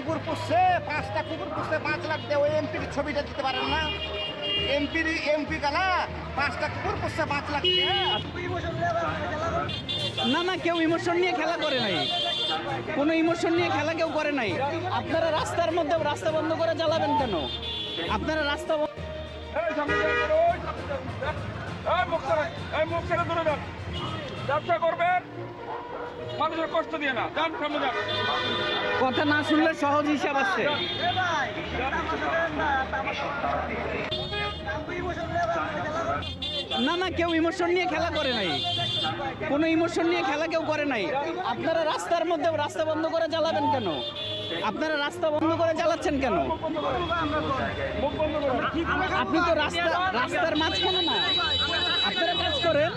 কুকুর পুষছে পাঁচটা কুকুর পুষছে পাঁচ লাখ দিয়ে ওই এমপির ছবিটা দিতে পারেন না। এমপির এমপি গালা পাঁচটা কুকুর পুষছে পাঁচ লাখ দিয়ে না না কেউ ইমোশন নিয়ে খেলা করে নাই। কোনো ইমোশন নিয়ে খেলা কেউ করে নাই। আপনারা রাস্তার মধ্যে রাস্তা বন্ধ করে চালাবেন কেন? আপনারা রাস্তা বন্ধ- এই সামনে যান, ওই সামনে যান, যান। এই মুখ এই মুখ ছেড়ে দূরে যান। ব্যবসা করবেন মানুষের কষ্ট দিয়ে না যান সামনে যান। কথা না শুনলে সহজ হিসাব আছে। না না কেউ ইমোশন নিয়ে খেলা করে নাই। কোনো ইমোশন নিয়ে খেলা কেউ করে নাই। আপনারা রাস্তার মধ্যে রাস্তা বন্ধ করে চালাবেন কেন? আপনারা রাস্তা বন্ধ করে চালাচ্ছেন কেন? আপনি তো রাস্তা রাস্তার মাঝখানে না। করেন।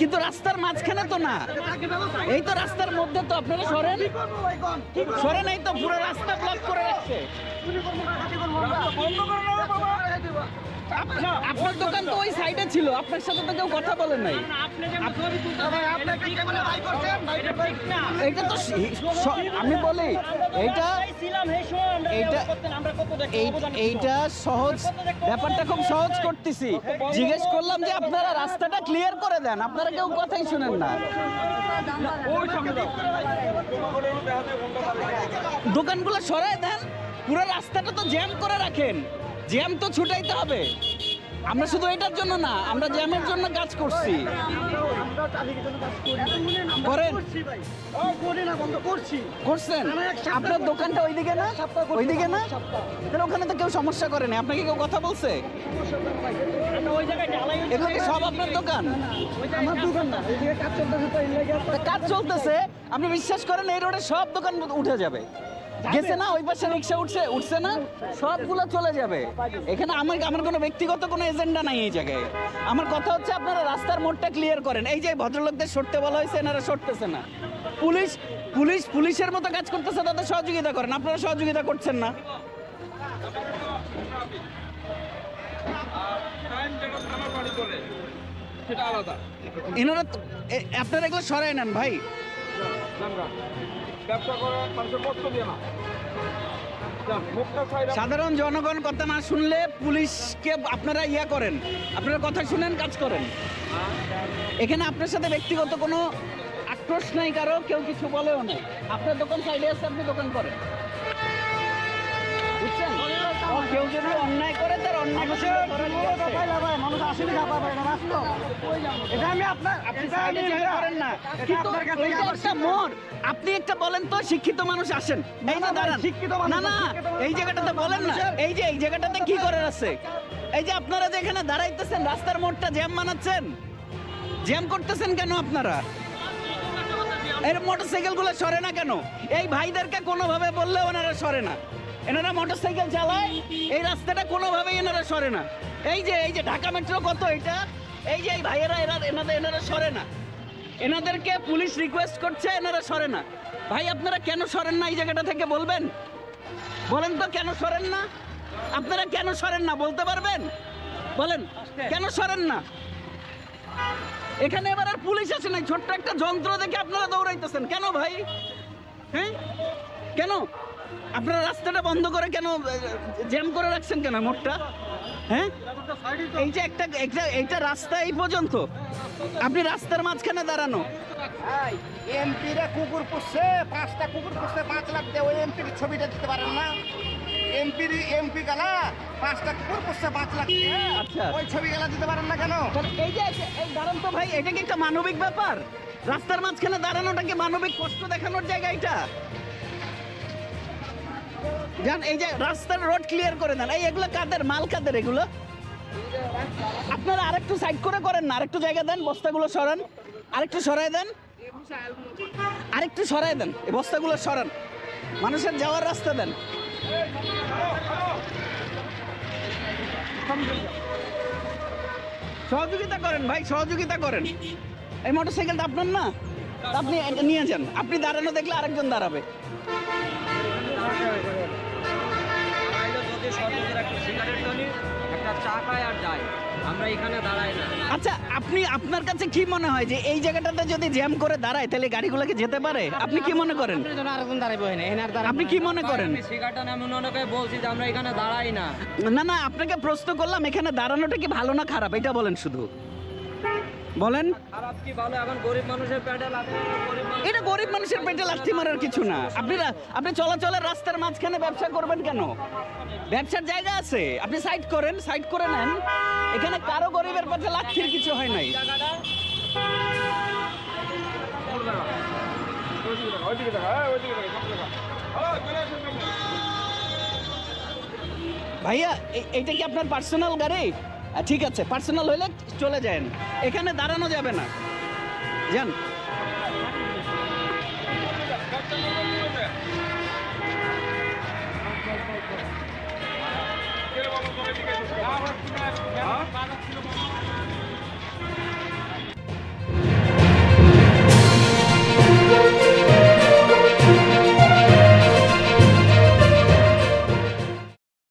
কিন্তু রাস্তার মাঝখানে তো না। এই তো রাস্তার মধ্যে তো আপনারা সরেন। সরেন, এই তো পুরো রাস্তা ব্লক করে রাখছে বন্ধ করুন না বাবা আপনার দোকান তো ওই সাইডে ছিল আপনার সাথে তো কেউ কথা বলে নাই। এটা তো আমি বলি এইটা এইটা এইটা সহজ ব্যাপারটা খুব সহজ করতেছি। জিজ্ঞেস করলাম যে আপনারা রাস্তাটা ক্লিয়ার করে দেন আপনারা কেউ কথাই শুনেন না। ওই সামনে যান দোকানগুলো সরায় দেন পুরো রাস্তাটা তো জ্যাম করে রাখেন। জ্যাম তো ছুটাইতে হবে। আমরা শুধু এটার জন্য না, আমরা জ্যামের জন্য কাজ করছি। করেন। করছেন? আপনার দোকানটা ওইদিকে না? ওইদিকে না? তাহলে ওখানে তো কেউ সমস্যা করে না আপনাকে কেউ কথা বলছে? এগুলো সব আপনার দোকান? তা কাজ চলতেছে। আপনি বিশ্বাস করেন, এই রোডে সব দোকান উঠে যাবে। গেছে না? ওই পাশে রিক্সা উঠছে উঠছে না? সবগুলো চলে যাবে। এখানে আমার আমার কোনো ব্যক্তিগত কোনো এজেন্ডা নাই এই জায়গায়। আমার কথা হচ্ছে আপনারা রাস্তার মোড়টা ক্লিয়ার করেন। এই যে ভদ্রলোকদের সরতে বলা হয়েছে এনারা সরতেছে না। পুলিশ পুলিশ পুলিশের মতো কাজ করতেছে তাদের সহযোগিতা করেন। আপনারা সহযোগিতা করছেন না। সেটা আলাদা। এনারা আপনারা এগুলো সরাই নেন ভাই। ব্যবসা সাধারণ জনগণ কথা না শুনলে পুলিশকে আপনারা ইয়া করেন। আপনারা কথা শুনেন, কাজ করেন। এখানে আপনার সাথে ব্যক্তিগত কোনো আক্রোশ নাই, কারও কেউ কিছু বলেও নেই। আপনার দোকান সাইডে আছে, আপনি দোকান করেন। ও অন্যায় করে তার অন্যায়। আপনি একটা মোড় আপনি একটা বলেন তো শিক্ষিত মানুষ আসেন। এই যে দাঁড়ান। না না এই জায়গাটাতে বলেন না। এই যে এই জায়গাটাতে কি করার আছে? এই যে আপনারা যে এখানে দাঁড়াইতেছেন রাস্তার মোড়টা জ্যাম বানাচ্ছেন জ্যাম করতেছেন কেন আপনারা? এর মোটরসাইকেলগুলো সরে না কেন? এই ভাইদেরকে কোনোভাবে বললে ওনারা সরে না। এনারা মোটরসাইকেল চালায়, এই রাস্তাটা কোনোভাবেই এনারা সরে না। এই যে এই যে ঢাকা মেট্রো কত এটা? এই যে এই ভাইয়েরা এরা, এনাদের, এনারা সরে না। এনাদেরকে পুলিশ রিকোয়েস্ট করছে, এনারা সরে না। ভাই, আপনারা কেন সরেন না এই জায়গাটা থেকে বলবেন? বলেন তো, কেন সরেন না? আপনারা কেন সরেন না, বলতে পারবেন? বলেন, কেন সরেন না? এখানে এবার আর পুলিশ আসে নাই। ছোট্ট একটা যন্ত্র দেখে আপনারা দৌড়াইতেছেন। কেন ভাই? হ্যাঁ? কেন? আপনারা রাস্তাটা বন্ধ করে কেন জ্যাম করে রাখছেন কেন মোটটা হ্যাঁ? এই যে একটা এইটা রাস্তা এই পর্যন্ত। আপনি রাস্তার মাঝখানে দাঁড়ানো। এমপিরা কুকুর পুষছে পাঁচটা কুকুর পুষছে পাঁচ লাখ দিয়ে ওই এমপির ছবিটা দিতে পারেন না। এমপির এমপি গালা পাঁচটা কুকুর পুষছে পাঁচ লাখ দিয়ে। আচ্ছা। ওই ছবি গালা দিতে পারেন না কেন? এই যে দাঁড়ান তো ভাই এটা কি একটা মানবিক ব্যাপার? রাস্তার মাঝখানে দাঁড়ানোটা কি মানবিক কষ্ট দেখানোর জায়গা এটা? জান, এই যে রাস্তার রোড ক্লিয়ার করে দেন, এই এগুলো কাদের? মাল কাদের এগুলো? আপনারা আরেকটু সাইড করে করেন না, আরেকটু জায়গা দেন, বস্তাগুলো সরান। আরেকটু সরাই দেন। আরেকটু সরাই দেন, এই বস্তাগুলো সরান। মানুষের যাওয়ার রাস্তা দেন। সহযোগিতা করেন ভাই, সহযোগিতা করেন। এই মোটরসাইকেলটা আপনার না? আপনি নিয়ে যান, আপনি দাঁড়ানো দেখলে আরেকজন দাঁড়াবে। যে সরকারের একটা সিগারেট ধনি একটা চা খায় আর যায়। আমরা এখানে দাঁড়াই না। আচ্ছা আপনি আপনার কাছে কি মনে হয় যে এই জায়গাটাতে যদি জ্যাম করে দাঁড়ায় তাহলে গাড়িগুলোকে যেতে পারে? আপনি কি মনে করেন? আরেকজন দাঁড়াইবো এখানে আপনি কি মনে করেন? আমি সিগারেটটা আমি অনেকে বলছি যে আমরা এখানে দাঁড়াই না। না না আপনাকে প্রশ্ন করলাম এখানে দাঁড়ানোটা কি ভালো না খারাপ? এটা বলেন শুধু। বলেন। এটা গরিব মানুষের পেটে লাথি মারার কিছু না। আপনি আপনি চলাচলের রাস্তার মাঝখানে ব্যবসা করবেন কেন? ব্যবসার জায়গা আছে। আপনি সাইড করেন সাইড করে নেন। এখানে কারও গরিবের পেটে লাথির কিছু হয় নাই। ভাইয়া এইটা কি আপনার পার্সোনাল গাড়ি? ঠিক আছে পার্সোনাল হইলে চলে যান এখানে দাঁড়ানো যাবে না। যান।